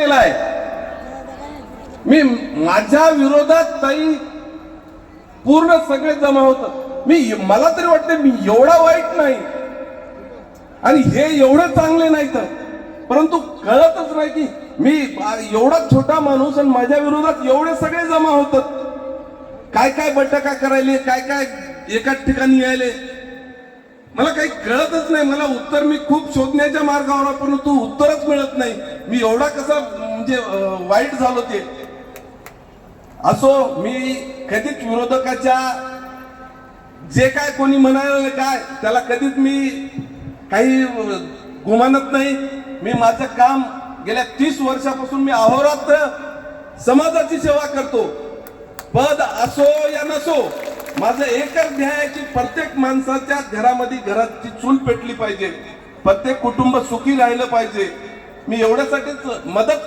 केलाय मी माझ्या विरोधात ताई पूर्ण सगळे जमा होत मी मला तरी वाटते मी एवढा वाईट नाही. आणि हे एवढे चांगले नाही तर. परंतु कळतच नाही की मी एवढा छोटा माणूस आणि माझ्या विरोधात एवढे सगळे जमा होतात. काय काय बैठका करायले काय काय एकाच ठिकाणी यायले. मला काही कळतच नाही. मला उत्तर मी खूप शोधण्याच्या मार्गावर पण परंतु उत्तरच मिळत नाही. मी एवढा कसा म्हणजे वाईट झालो ते. असो मी कधीच विरोधकाच्या जे काय कोणी म्हणाले काय त्याला कधीच मी काही गुमानत नाही. मी माझं काम गेल्या तीस वर्षापासून मी अहोरात्र समाजाची सेवा करतो. पद असो या नसो माझं एकच ध्येय आहे की प्रत्येक माणसाच्या घरामध्ये घराची चूल पेटली पाहिजे. प्रत्येक कुटुंब सुखी राहिलं पाहिजे. मी एवढ्यासाठीच मदत